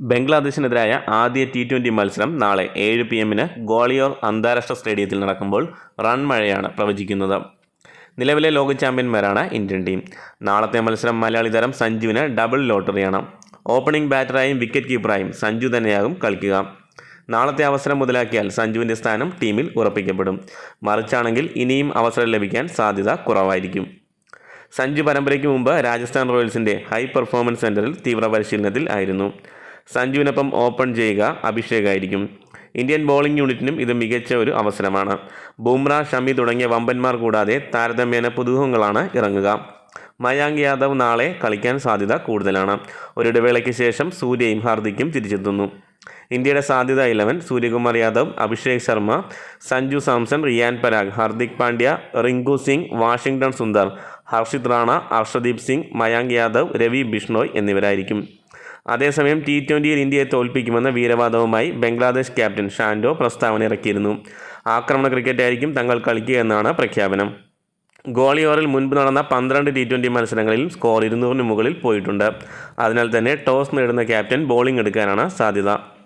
ബംഗ്ലാദേശിനെതിരായ ആദ്യ T twenty മത്സരം നാളെ ഏഴ് പി എമ്മിന് ഗോളിയോർ അന്താരാഷ്ട്ര സ്റ്റേഡിയത്തിൽ നടക്കുമ്പോൾ റൺ മഴയാണ് പ്രവചിക്കുന്നത്. നിലവിലെ ലോക ചാമ്പ്യന്മാരാണ് ഇന്ത്യൻ ടീം. നാളത്തെ മത്സരം മലയാളി താരം സഞ്ജുവിന് ഡബിൾ ലോട്ടറിയാണ്. ഓപ്പണിംഗ് ബാറ്ററായും വിക്കറ്റ് കീപ്പറായും സഞ്ജു തന്നെയാകും കളിക്കുക. നാളത്തെ അവസരം മുതലാക്കിയാൽ സഞ്ജുവിന്റെ സ്ഥാനം ടീമിൽ ഉറപ്പിക്കപ്പെടും. മറിച്ചാണെങ്കിൽ ഇനിയും അവസരം ലഭിക്കാൻ സാധ്യത കുറവായിരിക്കും. സഞ്ജു പരമ്പരയ്ക്ക് മുമ്പ് രാജസ്ഥാൻ റോയൽസിന്റെ ഹൈ പെർഫോമൻസ് സെന്ററിൽ തീവ്ര പരിശീലനത്തിൽ ആയിരുന്നു. സഞ്ജുവിനൊപ്പം ഓപ്പൺ ചെയ്യുക അഭിഷേകായിരിക്കും. ഇന്ത്യൻ ബോളിംഗ് യൂണിറ്റിനും ഇത് മികച്ച ഒരു അവസരമാണ്. ബുംറ ഷമി തുടങ്ങിയ വമ്പന്മാർ കൂടാതെ താരതമ്യേന പുതുമുഖങ്ങളാണ് ഇറങ്ങുക. മയാങ്ക് യാദവ് നാളെ കളിക്കാൻ സാധ്യത കൂടുതലാണ്. ഒരിടവേളയ്ക്ക് ശേഷം സൂര്യയും ഹാർദിക്കും തിരിച്ചെത്തുന്നു. ഇന്ത്യയുടെ സാധ്യത ഇലവൻ സൂര്യകുമാർ യാദവ് അഭിഷേക് ശർമ്മ സഞ്ജു സാംസൺ റിയാൻ പരാഗ് ഹാർദിക് പാണ്ഡ്യ റിങ്കു സിംഗ് വാഷിംഗ്ടൺ സുന്ദർ ഹർഷിത് റാണ ഹർഷദീപ് സിംഗ് മയാങ്ക് യാദവ് രവി ബിഷ്ണോയ് എന്നിവരായിരിക്കും. അതേസമയം ടി ട്വന്റിയിൽ ഇന്ത്യയെ തോൽപ്പിക്കുമെന്ന വീരവാദവുമായി ബംഗ്ലാദേശ് ക്യാപ്റ്റൻ ഷാൻഡോ പ്രസ്താവന ഇറക്കിയിരുന്നു. ആക്രമണ ക്രിക്കറ്റായിരിക്കും തങ്ങൾ കളിക്കുക എന്നാണ് പ്രഖ്യാപനം. ഗോളിയോറിൽ മുൻപ് നടന്ന പന്ത്രണ്ട് ടി ട്വന്റി മത്സരങ്ങളിൽ സ്കോർ ഇരുന്നൂറിന് മുകളിൽ പോയിട്ടുണ്ട്. അതിനാൽ തന്നെ ടോസ് നേടുന്ന ക്യാപ്റ്റൻ ബോളിംഗ് എടുക്കാനാണ് സാധ്യത.